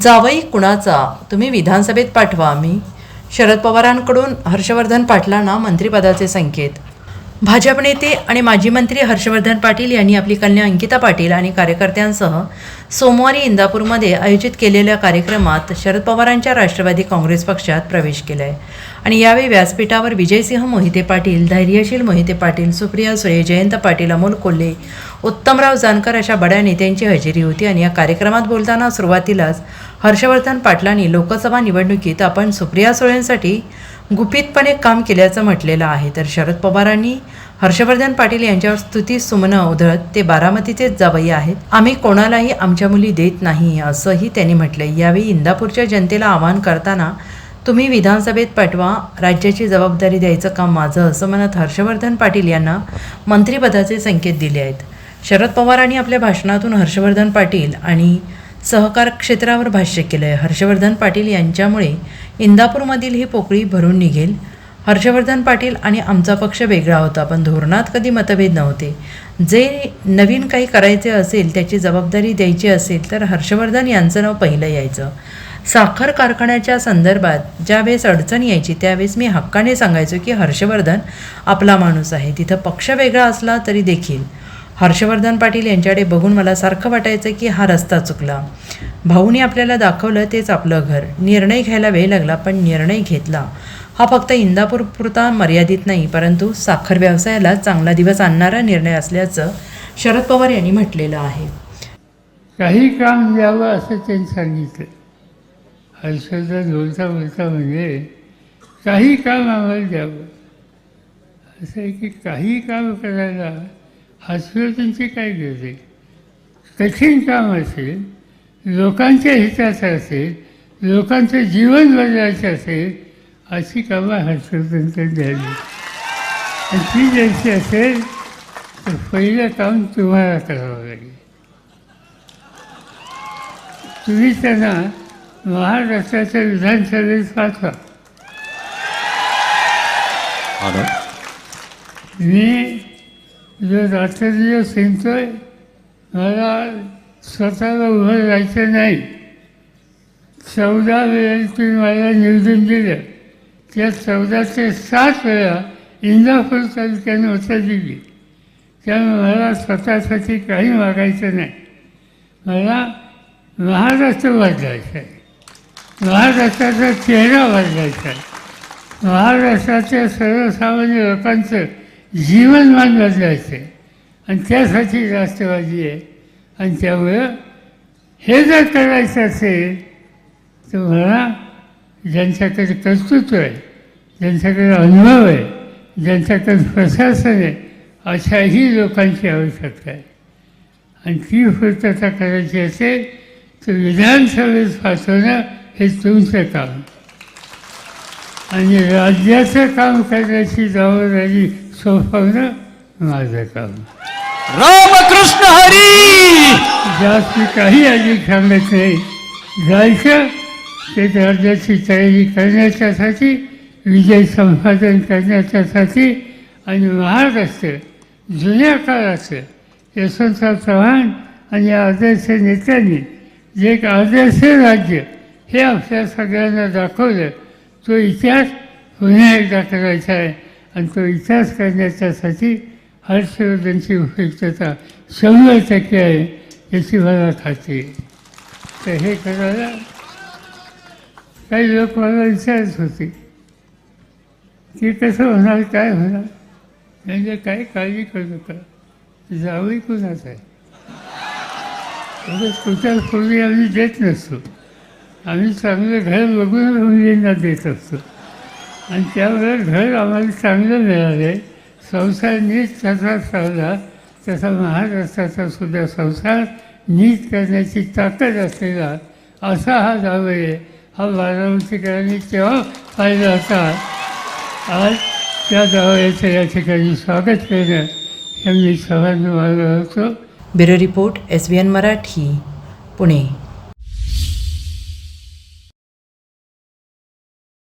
जावई कुणाचा? तुम्ही विधानसभेत पाठवा. मी शरद पवारांकडून हर्षवर्धन पाटलांना मंत्रिपदाचे संकेत. भाजप नेते आणि माजी मंत्री हर्षवर्धन पाटील यांनी आपली कन्या अंकिता पाटील आणि कार्यकर्त्यांसह सोमवारी इंदापूरमध्ये आयोजित केलेल्या कार्यक्रमात शरद पवारांच्या राष्ट्रवादी काँग्रेस पक्षात प्रवेश केला आहे आणि यावेळी व्यासपीठावर विजयसिंह मोहिते पाटील धैर्यशील मोहिते पाटील सुप्रिया सुळे जयंत पाटील अमोल कोल्हे उत्तमराव जानकर अशा बड्या नेत्यांची हजेरी होती. आणि या कार्यक्रमात बोलताना सुरुवातीलाच हर्षवर्धन पाटलांनी लोकसभा निवडणुकीत आपण सुप्रिया सुळेंसाठी गुपितपणे काम केल्याचं म्हटलेलं आहे. तर शरद पवारांनी हर्षवर्धन पाटील यांच्यावर स्तुती सुमनं उधळत ते बारामतीचेच जावई आहेत. आम्ही कोणालाही आमच्या मुली देत नाही असंही त्यांनी म्हटलंय. यावेळी इंदापूरच्या जनतेला आवाहन करताना तुम्ही विधानसभेत पाठवा राज्याची जबाबदारी द्यायचं काम माझं असं म्हणत हर्षवर्धन पाटील यांना मंत्रिपदाचे संकेत दिले आहेत. शरद पवारांनी आपल्या भाषणातून हर्षवर्धन पाटील आणि सहकार क्षेत्रावर भाष्य केलं आहे हर्षवर्धन पाटील यांच्यामुळे इंदापूरमधील ही पोकळी भरून निघेल. हर्षवर्धन पाटील आणि आमचा पक्ष वेगळा होता पण धोरणात कधी मतभेद नव्हते. जे नवीन काही करायचे असेल त्याची जबाबदारी द्यायची असेल तर हर्षवर्धन यांचं नाव पहिलं यायचं. साखर कारखान्याच्या संदर्भात ज्यावेळेस अडचण यायची त्यावेळेस मी हक्काने सांगायचो की हर्षवर्धन आपला माणूस आहे. तिथं पक्ष वेगळा असला तरी देखील. हर्षवर्धन पाटील यांच्याकडे बघून मला सारखं वाटायचं की हा रस्ता चुकला. भाऊनी आपल्याला दाखवलं तेच आपलं घर. निर्णय घ्यायला वेळ लागला पण निर्णय घेतला. हा फक्त इंदापूर पुरता मर्यादित नाही परंतु साखर व्यवसायाला चांगला दिवस आणणारा निर्णय असल्याचं शरद पवार यांनी म्हटलेलं आहे. काही काम द्यावं असं त्यांनी सांगितलं. हर्षवर्धन बोलता बोलता म्हणजे काही काम आम्हाला द्यावं. असं आहे की काही काम करायला हर्षवर्धनची काय गरज आहे? कठीण काम असेल लोकांच्या हिताचं असेल लोकांचं जीवन बदलायचं असेल अशी कामं हर्षवर्धनकडे द्यावी आणि ती द्यायची असेल तर पहिलं काम तुम्हाला करावं लागेल. तुम्ही त्यांना महाराष्ट्राच्या विधानसभेत पाठवा. मी जो रात्रदिवस हिंडतोय मला स्वतःला उभं राहायचं नाही. चौदा वेळेची मला निवडून दिलं त्या चौदा ते सात वेळा इंदापूर तालुक्याने होता दिली. त्यामुळे मला स्वतःसाठी काही मागायचं नाही. मला महाराष्ट्र बदलायचा आहे. महाराष्ट्राचा चेहरा बदलायचा आहे. महाराष्ट्राच्या सर्वसामान्य लोकांचं जीवनमान बदलायचं आहे आणि त्यासाठी राष्ट्रवादी आहे. आणि त्यामुळं हे जर करायचं असेल तर मला ज्यांच्याकडे कर्तृत्व आहे ज्यांच्याकडे अनुभव आहे ज्यांच्याकडे प्रशासन आहे अशाही लोकांची आवश्यकता आहे. आणि ती पूर्तता करायची असेल तर विधानसभेत पाठवणं हे तुमचं काम. आणि राज्याचं काम करण्याची जबाबदारी सोपवणं माझं काम रामकृष्ण हरी! जास्त काही अधिक सांगत नाही. जायचं ते राज्याची तयारी करण्याच्यासाठी विजय संपादन करण्याच्यासाठी आणि महाराष्ट्र जुन्या काळाचं यशवंतराव चव्हाण आणि आदर्श नेत्यांनी जे एक आदर्श राज्य हे आपल्या सगळ्यांना दाखवलं तो इतिहास पुन्हा एकदा करायचा आहे. आणि तो इतिहास करण्याच्यासाठी हर्षवर्धनची उपयुक्तता शंभर टक्के आहे याची मला खात्री आहे. तर हे करायला काही लोक मला विचारत होते की कसं होणार काय होणार? म्हणजे काय काळजी करू नका जावई कुणाच आहे? कुठल्या पूर्वी आम्ही देत नसतो. आम्ही चांगलं घर बघून मुलींना देत असतो. आणि त्यामुळे घर आम्हाला चांगलं मिळाले. संसार नीट त्याचा चालला. तसा महाराष्ट्राचा सुद्धा संसार नीट करण्याची ताकद असलेला असा हा जावई आहे. हा बारामतीकरांनी तेव्हा पाहिला होता? आज त्या जावयाचं या ठिकाणी स्वागत करणं हे मी सर्वांना मागं होतो bureau report S B N Marathi Pune.